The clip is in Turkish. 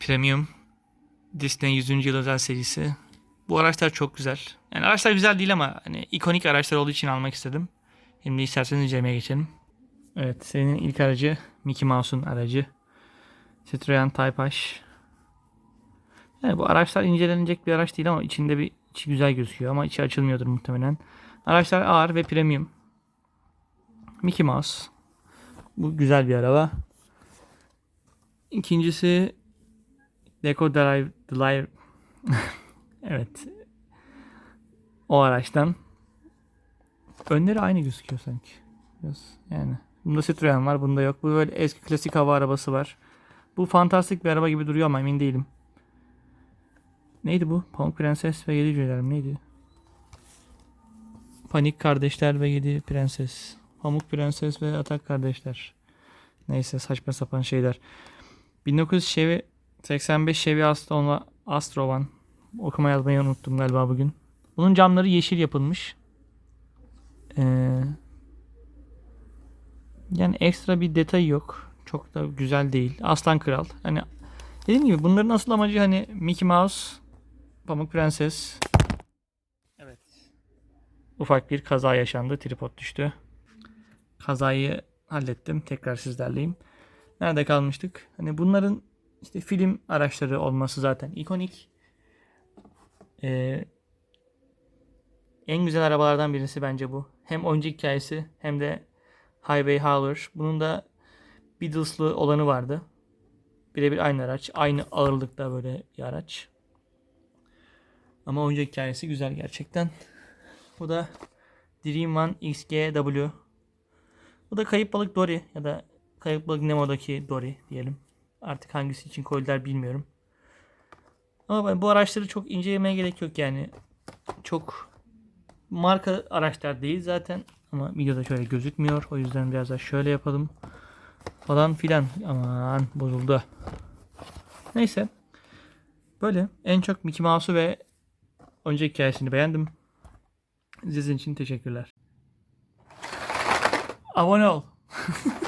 Premium. Disney 100. yıl özel serisi. Bu araçlar çok güzel. Yani araçlar güzel değil ama hani ikonik araçlar olduğu için almak istedim. Şimdi isterseniz incelemeye geçelim. Evet, senin ilk aracı Mickey Mouse'un aracı. Citroen Type H. Yani bu araçlar incelenecek bir araç değil ama içinde bir içi güzel gözüküyor ama içi açılmıyordur muhtemelen. Araçlar ağır ve premium. Mickey Mouse. Bu güzel bir araba. İkincisi Deco Drive, Drive evet. O araçtan. Önleri aynı gözüküyor sanki. Biraz yani. Bunda Citroen var, bunda yok. Bu böyle eski klasik hava arabası var. Bu fantastik bir araba gibi duruyor ama emin değilim. Neydi bu? Pamuk Prenses ve Yedi Cüceler mi? neydi? Panik Kardeşler ve Yedi Prenses. Pamuk Prenses ve Atak Kardeşler. Neyse saçma sapan şeyler. 1900 Chevy 85 Chevy Aston Astro One. Okuma yazmayı unuttum galiba bugün. Bunun camları yeşil yapılmış. Ee, yani ekstra bir detay yok. Çok da güzel değil. Aslan Kral. Hani dediğim gibi bunların asıl amacı hani Mickey Mouse, Pamuk Prenses. Evet. Ufak bir kaza yaşandı. Tripod düştü. Kazayı hallettim. Tekrar sizlerleyim. Nerede kalmıştık? Hani bunların işte film araçları olması zaten ikonik. Ee, en güzel arabalardan birisi bence bu. Hem oyuncu hikayesi hem de Highway Hauler. Bunun da Beatles'lı olanı vardı. Birebir aynı araç. Aynı ağırlıkta böyle bir araç. Ama oyuncu hikayesi güzel gerçekten. Bu da Dream One XGW. Bu da Kayıp Balık Dory ya da Kayıp Balık Nemo'daki Dory diyelim. Artık hangisi için koydular bilmiyorum. Ama bu araçları çok incelemeye gerek yok yani. Çok marka araçlar değil zaten. Ama videoda şöyle gözükmüyor. O yüzden biraz da şöyle yapalım. Falan filan. Aman bozuldu. Neyse. Böyle. En çok Mickey Mouse'u ve oyuncu hikayesini beğendim. İzlediğiniz için teşekkürler. Abone ol.